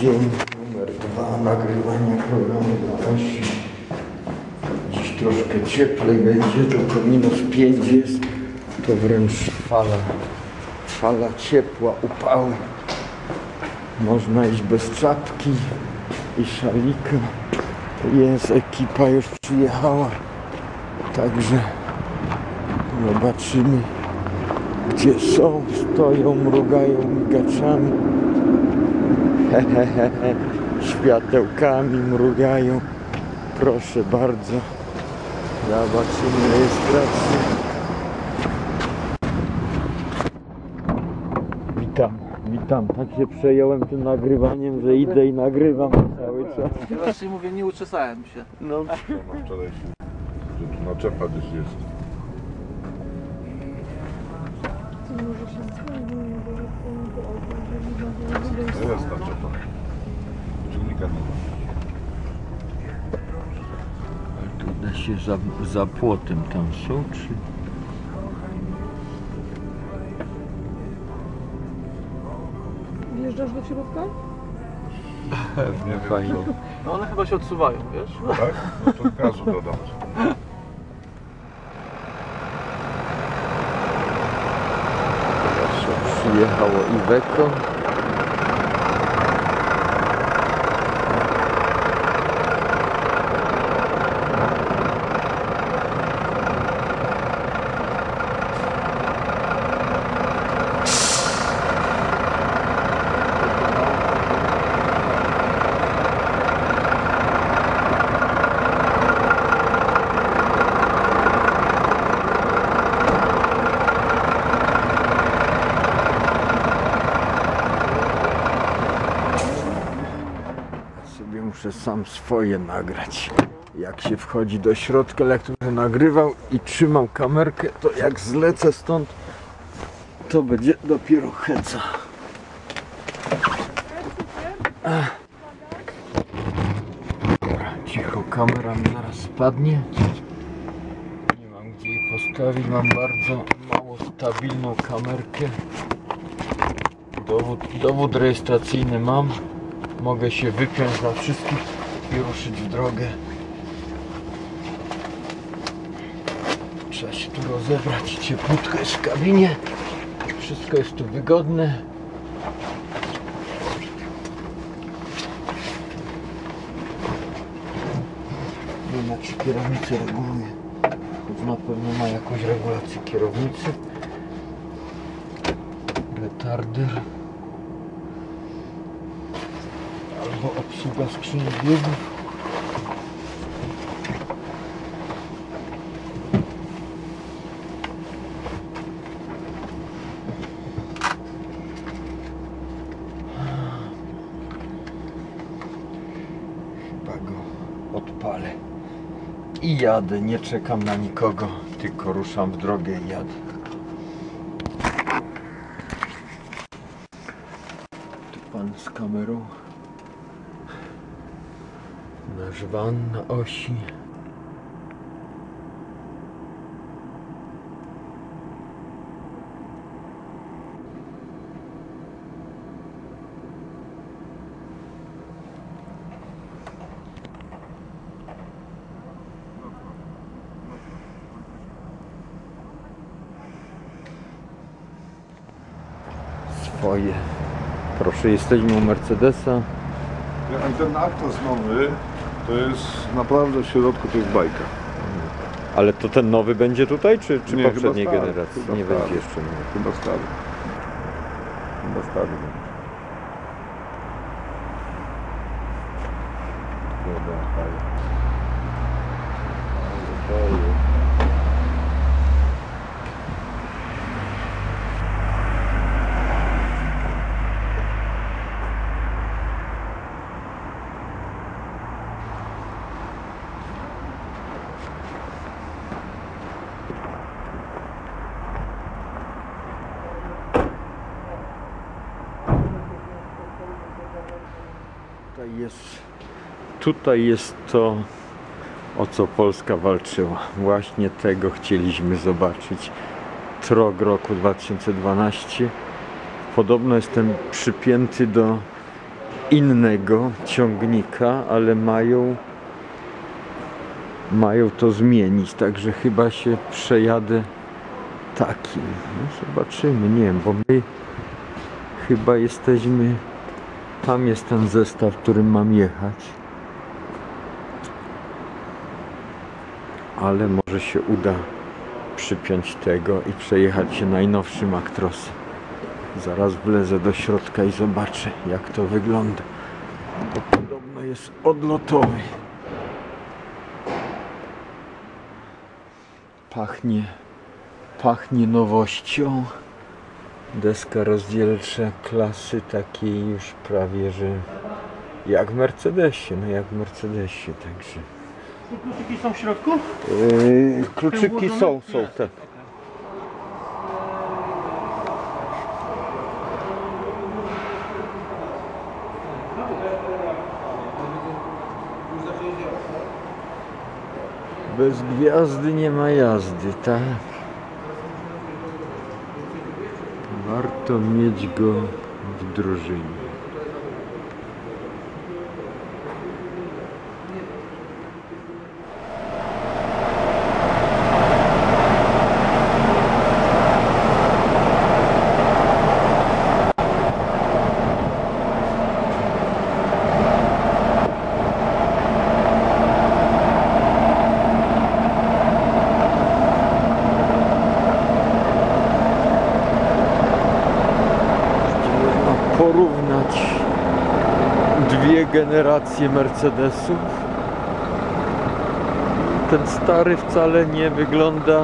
Dzień numer dwa nagrywania programu dla Osi. Dziś troszkę cieplej będzie, tylko minus 5 jest. To wręcz fala, fala ciepła, upały. Można iść bez czapki i szalika. Jest, ekipa już przyjechała. Także zobaczymy gdzie są, stoją, mrugają migaczami. Hehehe, światełkami mrugają. Proszę bardzo. Zobaczymy rejestrację. Witam, witam. Tak się przejąłem tym nagrywaniem, że idę i nagrywam cały czas. Ja właśnie mówię, nie uczesałem się. No, ma wczoraj się, że tu naczepa gdzieś jest. To jest naczepa. Ciągnika nie ma. tu da się za, za płotem tam są, czy... Wjeżdżasz do środka? Nie wiem Fajnie. No one chyba się odsuwają, wiesz? Tak? No to gazu dodam. Przyjechało Iveco. Muszę sam swoje nagrać. Jak się wchodzi do środka, jak będę nagrywał i trzymam kamerkę, to jak zlecę stąd, to będzie dopiero heca. Cicho, kamera mi zaraz spadnie. Nie mam gdzie jej postawić, mam bardzo mało stabilną kamerkę. Dowód, dowód rejestracyjny mam. Mogę się wypiąć na wszystkich i ruszyć w drogę. Trzeba się tu rozebrać. Cieplutko jest w kabinie. Wszystko jest tu wygodne. Nie wiem jak się kierownicę reguluje. Choć na pewno ma jakąś regulację kierownicy. Retarder. Albo obsługa skrzyni odpalę. I jadę, nie czekam na nikogo, tylko ruszam w drogę i jadę. Pan z kamerą. Van na osi. Swoje. Proszę, jesteśmy u Mercedesa. A ten Atos nowy, to jest naprawdę w środku to jest bajka. Ale to ten nowy będzie tutaj, czy, czy Nie, poprzedniej chyba stary, generacji? chyba Nie stary. będzie jeszcze nowy. Chyba stary. Chyba stary. będzie. Dobra, fajnie. Ale fajnie. Tutaj jest, tutaj jest to, o co Polska walczyła. Właśnie tego chcieliśmy zobaczyć. Trog roku 2012. Podobno jestem przypięty do innego ciągnika, ale mają mają to zmienić, także chyba się przejadę takim. No zobaczymy, nie wiem, bo my chyba jesteśmy tam jest ten zestaw, którym mam jechać. Ale może się uda przypiąć tego i przejechać się najnowszym Actrosem. Zaraz wlezę do środka i zobaczę jak to wygląda. Bo podobno jest odlotowy. Pachnie, pachnie nowością. Deska rozdzielcza klasy takiej już prawie, że jak w Mercedesie, no jak w Mercedesie, także. Kluczyki są w środku? Yy, kluczyki są, są, tak. Bez gwiazdy nie ma jazdy, tak? Warto mieć go w drużynie. Można dwie generacje Mercedesów. Ten stary wcale nie wygląda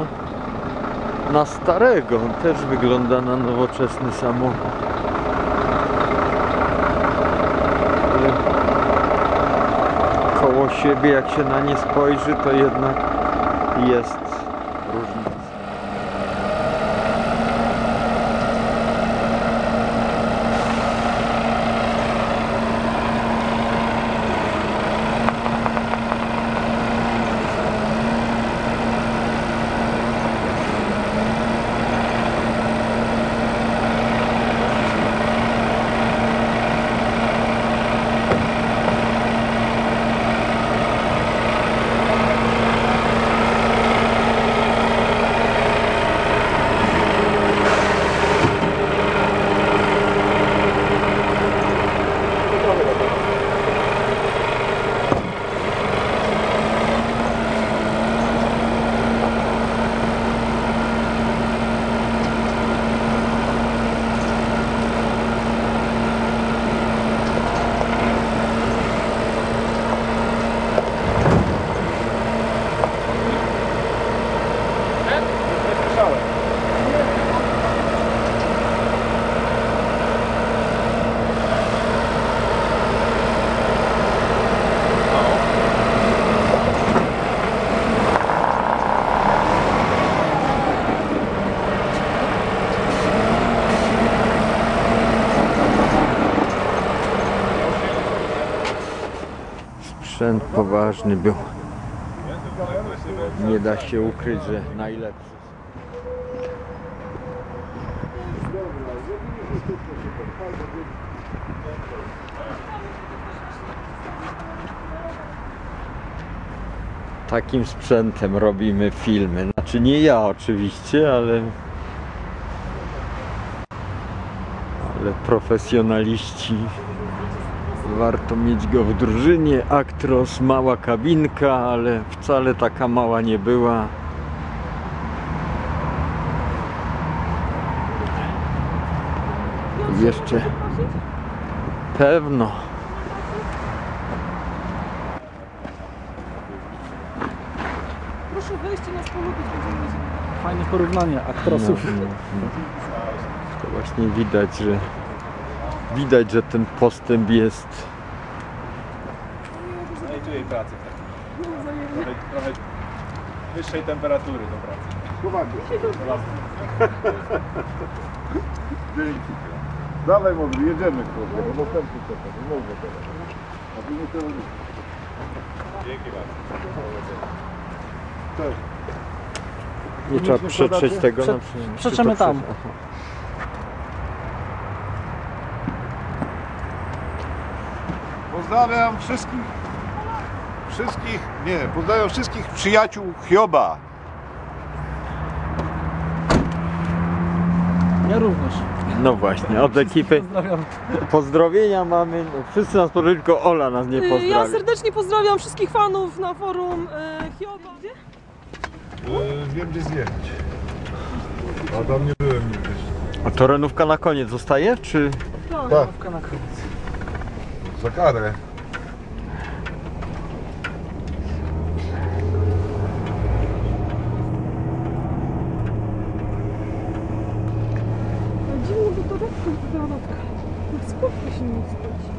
na starego, on też wygląda na nowoczesny samochód. Koło siebie, jak się na nie spojrzy, to jednak jest różnica. Sprzęt poważny był. Nie da się ukryć, że najlepszy. Takim sprzętem robimy filmy. Znaczy nie ja oczywiście, ale ale profesjonaliści Warto mieć go w drużynie. Actros, mała kabinka, ale wcale taka mała nie była. Jeszcze pewno. Proszę wejść i nas polubić, będziemy mieć Fajne porównanie aktrosów. No, no, no. To właśnie widać, że widać, że ten postęp jest. Znajduję pracy w takim. Trochę, trochę wyższej temperatury do pracy. Dzięki. Dawaj mogli, jedziemy kurde, bo następny czeka, nie mogę teraz. A ty nie. Dzięki bardzo. Cześć. Nie trzeba przetrzeć tego Prze- na przykład. przetrzemy Czy to tam. Pozdrawiam wszystkich, wszystkich, nie, pozdrawiam wszystkich przyjaciół Hioba. Ja również. No właśnie, od ekipy Pozdrawiam. pozdrowienia mamy. Wszyscy nas pozdrowią, tylko Ola nas nie Y, Ja pozdrawia. serdecznie pozdrawiam wszystkich fanów na forum y, Hioba. Gdzie? Yy, wiem gdzie zjechać. A tam nie byłem nigdy. A to renówka na koniec zostaje, czy... Tak, koniec. Za karę. Dziwnie, bo to lotka. Na skórkę się nie stać.